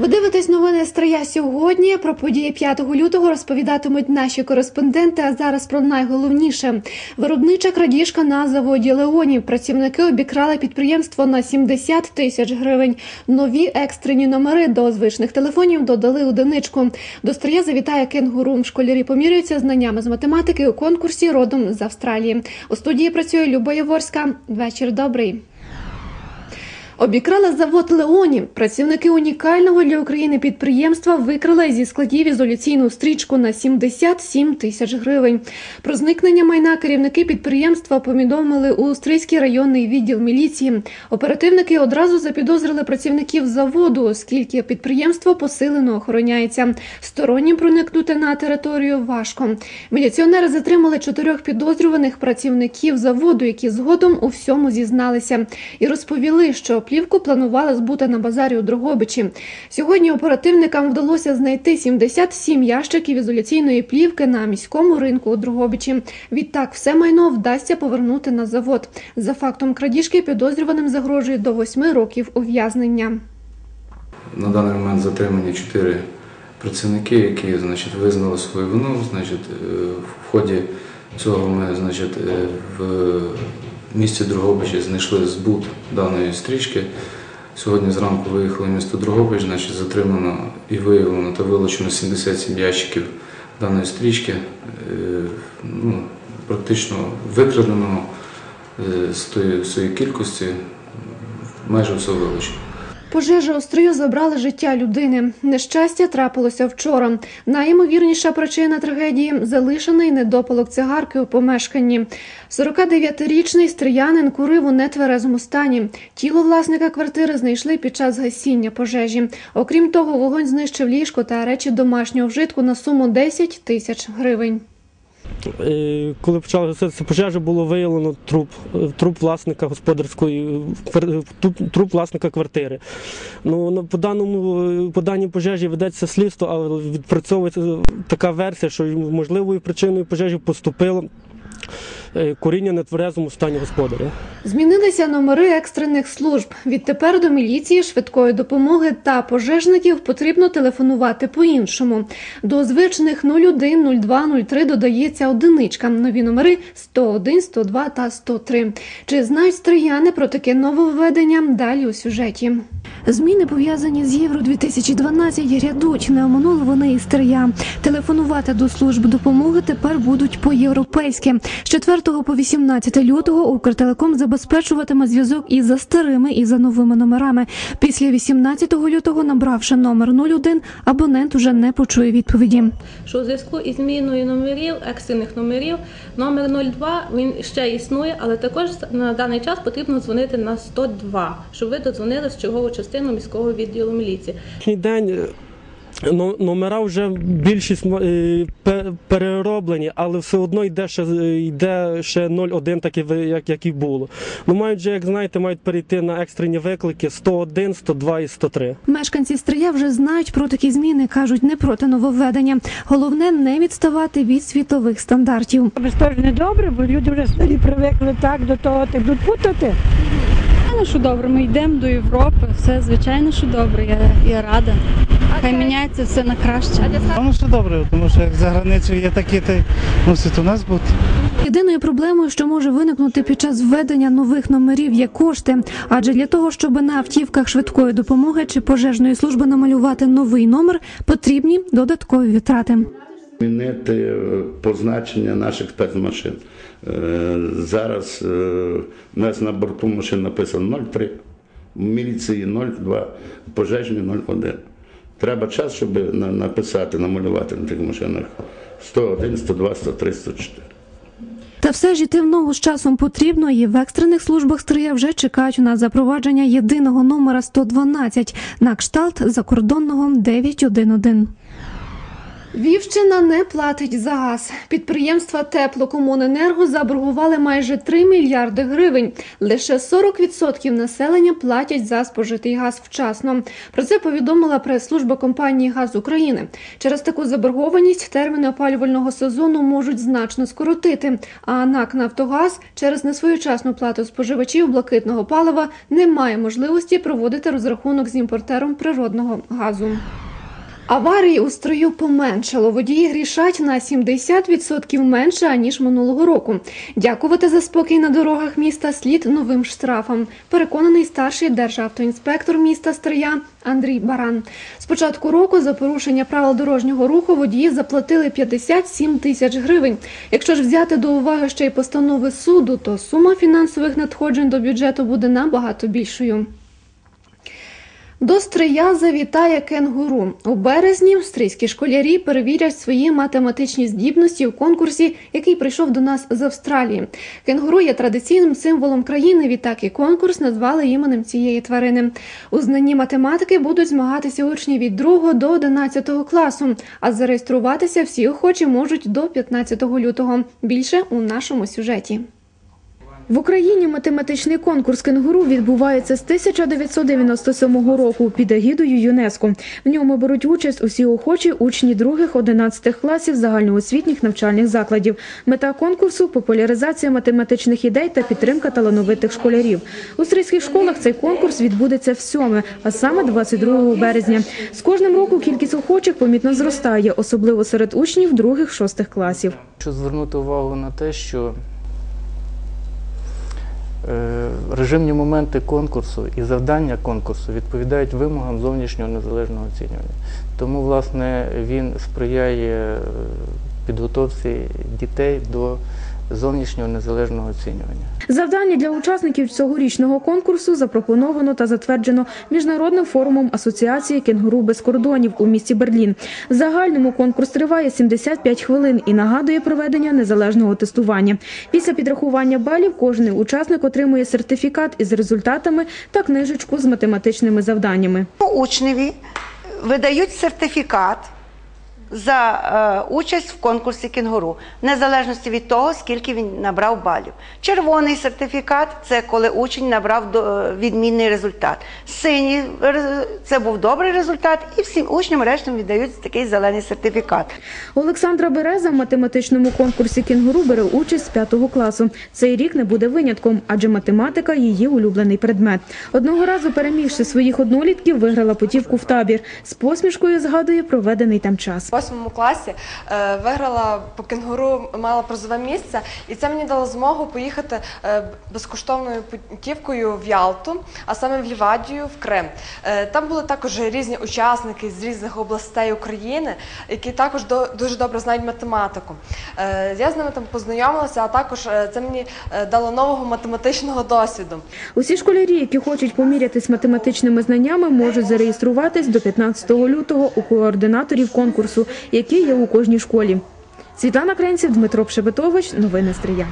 Ви дивитесь новини Стрия сьогодні. Про події 5 лютого розповідатимуть наші кореспонденти. А зараз про найголовніше: виробнича крадіжка на заводі Леонів. Працівники обікрали підприємство на 70 тисяч гривень. Нові екстрені номери до звичних телефонів додали одиничку. До Стрия завітає кенгуру. Школярі помірюються знаннями з математики у конкурсі родом з Австралії. У студії працює Люба Яворська. Вечір добрий. Обікрали завод Леонів. Працівники унікального для України підприємства викрали зі складів ізоляційну стрічку на 77 тисяч гривень. Про зникнення майна керівники підприємства повідомили у Стрийський районний відділ міліції. Оперативники одразу запідозрили працівників заводу, оскільки підприємство посилено охороняється. Стороннім проникнути на територію важко. Міліціонери затримали чотирьох підозрюваних працівників заводу, які згодом у всьому зізналися, і розповіли, що плівку планували збути на базарі у Дрогобичі. Сьогодні оперативникам вдалося знайти 77 ящиків ізоляційної плівки на міському ринку у Дрогобичі. Відтак, все майно вдасться повернути на завод. За фактом крадіжки підозрюваним загрожує до 8 років ув'язнення. На даний момент затримані чотири працівники, які значить, визнали свою вину. Значить, е, в ході цього ми значить, е, в місті Дрогобичі знайшли збут даної стрічки. Сьогодні зранку виїхали в місто Дрогобич, значить, затримано і виявлено та вилучено 77 ящиків даної стрічки, е, ну, практично викраденого е, з тої, з кількості майже все вилучено. Пожежа у забрала життя людини. Нещастя трапилося вчора. Найімовірніша причина трагедії залишений недопалок цигарки у помешканні. 49-річний стріянин курив у нетверезому стані. Тіло власника квартири знайшли під час гасіння пожежі. Окрім того, вогонь знищив ліжко та речі домашнього вжитку на суму 10 тисяч гривень. Е, Коли почали гаситися пожежа, було виявлено труп, е, труп власника господарської е, труп, власника квартири. Ну, по, даному, по даній пожежі ведеться слідство, але відпрацьовується така версія, що можливою причиною пожежі поступило куріння на тверезому стані господаря. Змінилися номери екстрених служб. Відтепер до міліції, швидкої допомоги та пожежників потрібно телефонувати по-іншому. До звичних 01, 02, 03 додається одиничка. Нові номери 101, 102 та 103. Чи знають стрияни про таке нововведення? Далі у сюжеті. Зміни пов'язані з Євро 2012 рядуть. Не оминули вони і стрия. Телефонувати до служб допомоги тепер будуть по-європейськи. З 4 по 18 лютого Укртелеком забезпечуватиме зв'язок і за старими, і за новими номерами. Після 18 лютого, набравши номер 01, абонент уже не почує відповіді. що у зв'язку із зміною номерів, екстрених номерів, номер 02 він ще існує, але також на даний час потрібно дзвонити на 102, щоб ви додзвонились в чергову частину міського відділу міліції. День е, номера вже більшість е, перероблені, але все одно йде ще е, йде ще 01, так як, як і було. Ну мають вже, як знаєте, мають перейти на екстрені виклики 101, 102 і 103. Мешканці Стрия вже знають про такі зміни, кажуть, не проти нововведення. Головне не відставати від світових стандартів. Без не добре, бо люди вже старі привикли так до того, так будуть путати. Звичайно, що добре. Ми йдемо до Європи. Все звичайно, що добре. Я, я рада. Хай міняється все на краще. Ну, все добре, тому що як за границею є такі, то мусить у нас бути. Єдиною проблемою, що може виникнути під час введення нових номерів, є кошти. Адже для того, щоб на автівках швидкої допомоги чи пожежної служби намалювати новий номер, потрібні додаткові витрати. Змінити е, позначення наших спецмашин. Е, Зараз е, у нас на борту машин написано 03, в міліції 02, в пожежній 01. Треба час, щоб на- написати, намалювати на тих машинах 101, 102, 103, 104. Та все ж іти в ногу з часом потрібно, і в екстрених службах Стрия вже чекають на запровадження єдиного номера 112 на кшталт закордонного 911. Вівщина не платить за газ. Підприємства Теплокомуненерго заборгували майже 3 мільярди гривень. Лише 40% населення платять за спожитий газ вчасно. Про це повідомила прес-служба компанії Газ України. Через таку заборгованість терміни опалювального сезону можуть значно скоротити. А НАК Нафтогаз через несвоєчасну плату споживачів блакитного палива не має можливості проводити розрахунок з імпортером природного газу. Аварії у строю поменшало. Водії грішать на 70% менше аніж минулого року. Дякувати за спокій на дорогах міста слід новим штрафам. Переконаний старший державтоінспектор міста Стрия Андрій Баран. З початку року за порушення правил дорожнього руху водії заплатили 57 тисяч гривень. Якщо ж взяти до уваги ще й постанови суду, то сума фінансових надходжень до бюджету буде набагато більшою. До Стрия завітає кенгуру. У березні стрийські школярі перевірять свої математичні здібності у конкурсі, який прийшов до нас з Австралії. Кенгуру є традиційним символом країни. Відтак і конкурс назвали іменем цієї тварини. У знанні математики будуть змагатися учні від 2 до 11 класу. А зареєструватися всі охочі можуть до 15 лютого. Більше у нашому сюжеті. В Україні математичний конкурс кенгуру відбувається з 1997 року під егідою ЮНЕСКО. В ньому беруть участь усі охочі учні других-11 класів загальноосвітніх навчальних закладів. Мета конкурсу популяризація математичних ідей та підтримка талановитих школярів. У стрийських школах цей конкурс відбудеться в сьоме, а саме 22 березня. З кожним роком кількість охочих помітно зростає, особливо серед учнів других-шостих класів. Хочу звернути увагу на те, що режимні моменти конкурсу і завдання конкурсу відповідають вимогам зовнішнього незалежного оцінювання. Тому, власне, він сприяє е, підготовці дітей до зовнішнього незалежного оцінювання. Завдання для учасників цьогорічного конкурсу запропоновано та затверджено міжнародним форумом асоціації кенгуру без кордонів у місті Берлін. В загальному конкурс триває 75 хвилин і нагадує проведення незалежного тестування. Після підрахування балів кожен учасник отримує сертифікат із результатами та книжечку з математичними завданнями. Учневі видають сертифікат за е, участь в конкурсі кінгуру, в незалежності від того, скільки він набрав балів. Червоний сертифікат це коли учень набрав до- е, відмінний результат. Синій це був добрий результат, і всім учням рештом віддають такий зелений сертифікат. Олександра Береза в математичному конкурсі кінгуру бере участь з п'ятого класу. Цей рік не буде винятком, адже математика її улюблений предмет. Одного разу, перемігши своїх однолітків, виграла путівку в табір. З посмішкою згадує проведений там час. Восьмому класі е, виграла по кенгуру, мала призове місце, і це мені дало змогу поїхати е, безкоштовною путівкою в Ялту, а саме в Лівадію, в Крим. Е, там були також різні учасники з різних областей України, які також дуже добре знають математику. Я з ними там познайомилася, а також це мені дало нового математичного досвіду. Усі школярі, які хочуть помірятись математичними знаннями, можуть зареєструватись до 15 лютого у координаторів конкурсу, який є у кожній школі. Світлана Кренців, Дмитро Пшебетович. Новини Стрия.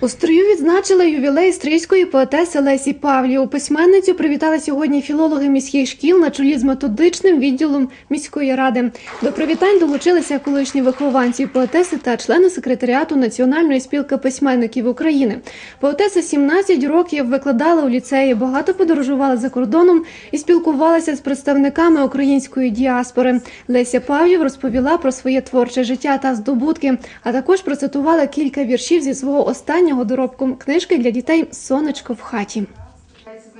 У стрию відзначили ювілей стрийської поетеси Лесі Павлі. Письменницю привітали сьогодні філологи міських шкіл на чолі з методичним відділом міської ради. До привітань долучилися колишні вихованці поетеси та члени секретаріату Національної спілки письменників України. Поетеса 17 років викладала у ліцеї, багато подорожувала за кордоном і спілкувалася з представниками української діаспори. Леся Павлів розповіла про своє творче життя та здобутки, а також процитувала кілька віршів зі свого останнього доробку книжки для дітей Сонечко в хаті.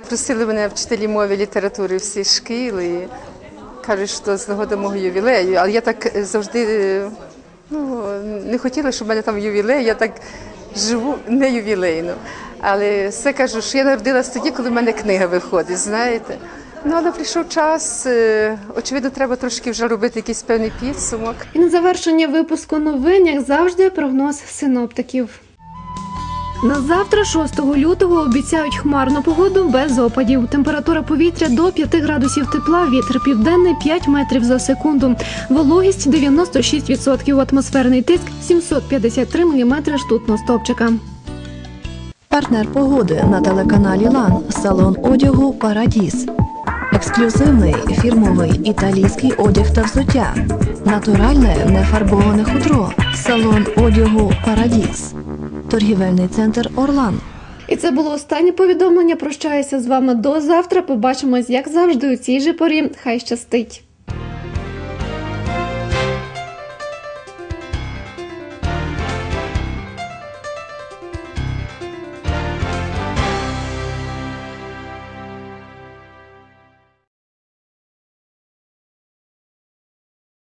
Просили мене вчителі мови літератури всі шкіл і кажуть, що з нагоди мого ювілею. Але я так завжди е, ну, не хотіла, щоб в мене там ювілей, я так живу не ювілейно. Але все кажу, що я народилась тоді, коли в мене книга виходить, знаєте. Ну, але прийшов час, е, очевидно, треба трошки вже робити якийсь певний підсумок. І на завершення випуску новин, як завжди, прогноз синоптиків. На завтра, 6 лютого, обіцяють хмарну погоду без опадів. Температура повітря до 5 градусів тепла, вітер південний 5 метрів за секунду. Вологість 96%, атмосферний тиск 753 мм ртутного стовпчика. Партнер погоди на телеканалі Лан салон одягу Парадіс. Ексклюзивний фірмовий італійський одяг та взуття. Натуральне нефарбоване хутро. Салон одягу Парадіс. Торгівельний центр Орлан. І це було останнє повідомлення. Прощаюся з вами до завтра. Побачимось, як завжди, у цій же порі. Хай щастить.